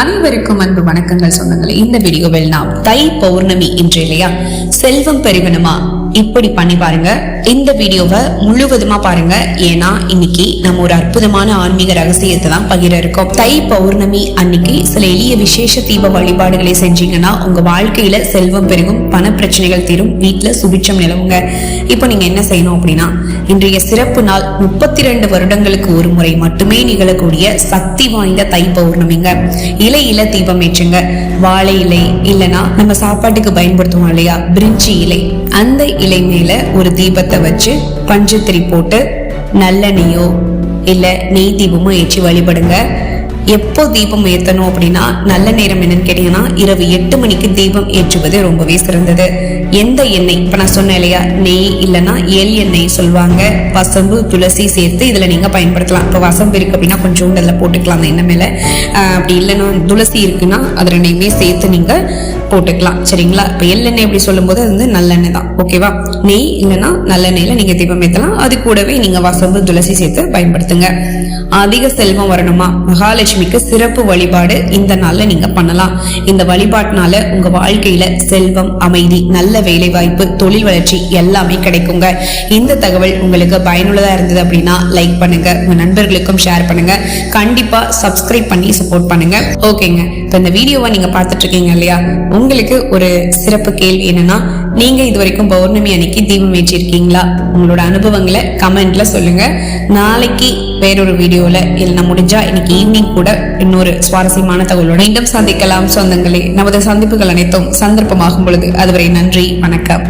அனைவருக்கும் அன்பு வணக்கங்கள் சொந்தங்களே. இந்த வீடியோவில் நாம் தை பௌர்ணமி இன்று இல்லையா? செல்வம் பெருகணுமா? இப்படி பண்ணி பாருங்க. இந்த வீடியோவை முழுவதுமா பாருங்க. ஏன்னா இன்னைக்கு நம்ம ஒரு அற்புதமான ஆன்மீக ரகசியத்தை தான் பகிர இருக்கோம். தை பௌர்ணமி அன்னைக்கு சில எளிய விசேஷ தீப வழிபாடுகளை செஞ்சீங்கன்னா உங்க வாழ்க்கையில செல்வம் பெருகும் பண பிரச்சனைகள் தீரும் வீட்டுல சுபிட்சம் நிலவுங்க. இப்போ நீங்க என்ன செய்யணும் அப்படின்னா இன்றைய சிறப்பு நாள் முப்பத்தி ரெண்டு வருடங்களுக்கு ஒரு முறை மட்டுமே நிகழக்கூடிய சக்தி வாய்ந்த தை பௌர்ணமிங்க. இலையில தீபம் ஏற்றுங்க. வாழை இலை இல்லைன்னா நம்ம சாப்பாட்டுக்கு பயன்படுத்துவோம் இல்லையா? பிரிஞ்சி இலை. அந்த இலை மேல ஒரு தீபத்தை வச்சு பஞ்சத்திரி போட்டு நல்லெண்ணெயோ இல்ல நெய் தீபமோ ஏற்றி வழிபடுங்க. எப்போ தீபம் ஏற்றணும் அப்படின்னா நல்ல நேரம் என்னன்னு கேட்டீங்கன்னா இரவு எட்டு மணிக்கு தீபம் ஏற்றுவது ரொம்பவே சிறந்தது. எந்த எண்ணெய்? இப்போ நான் சொன்னேன் இல்லையா? நெய் இல்லைன்னா எல் எண்ணெய் சொல்லுவாங்க. வசம்பு துளசி சேர்த்து இதில் நீங்கள் பயன்படுத்தலாம். இப்போ வசம்பு இருக்குது அப்படின்னா கொஞ்சோண்டு அதில் போட்டுக்கலாம் அந்த எண்ணெய் மேலே. அப்படி இல்லைன்னா துளசி இருக்குன்னா அது ரெண்டையுமே சேர்த்து நீங்கள் போட்டுக்கலாம். சரிங்களா? இப்போ எள்ளெண்ணெய் அப்படி சொல்லும்போது அது வந்து நல்லெண்ணெய் தான். ஓகேவா நெய் இல்லைன்னா நல்லெண்ணெயில் நீங்கள் தீபம் ஏற்றலாம் அது கூடவே நீங்கள் வசம்பு துளசி சேர்த்து பயன்படுத்துங்க. அதிக செல்வம் வரணுமா? மகாலட்சுமிக்கு சிறப்பு வழிபாடு இந்த நாள்ல நீங்க பண்ணலாம். இந்த வழிபாட்டினால உங்க வாழ்க்கையில செல்வம் அமைதி நல்ல வேலை வாய்ப்பு தொழில் வளர்ச்சி எல்லாமே கிடைக்குங்க. இந்த தகவல் உங்களுக்கு பயனுள்ளதா இருந்தது அப்படின்னா லைக் பண்ணுங்க. உங்க நண்பர்களுக்கும் ஷேர் பண்ணுங்க. கண்டிப்பா சப்ஸ்கிரைப் பண்ணி சப்போர்ட் பண்ணுங்க. ஓகேங்க இப்போ இந்த வீடியோவை நீங்க பார்த்துட்டு இருக்கீங்க இல்லையா? உங்களுக்கு ஒரு சிறப்பு கேள்வி என்னன்னா நீங்க இது வரைக்கும் பௌர்ணமி அன்னைக்கு தீபம் ஏற்றிருக்கீங்களா? உங்களோட அனுபவங்களை கமெண்ட்ல சொல்லுங்க. நாளைக்கு வேறொரு வீடியோல இல்லைன்னா முடிஞ்சா இன்னைக்கு ஈவினிங் கூட இன்னொரு சுவாரஸ்யமான தகவலோட மீண்டும் சந்திக்கலாம். சொந்தங்களே நமது சந்திப்புகள் அனைத்தும் சந்தர்ப்பமாகும் பொழுது. அதுவரை நன்றி வணக்கம்.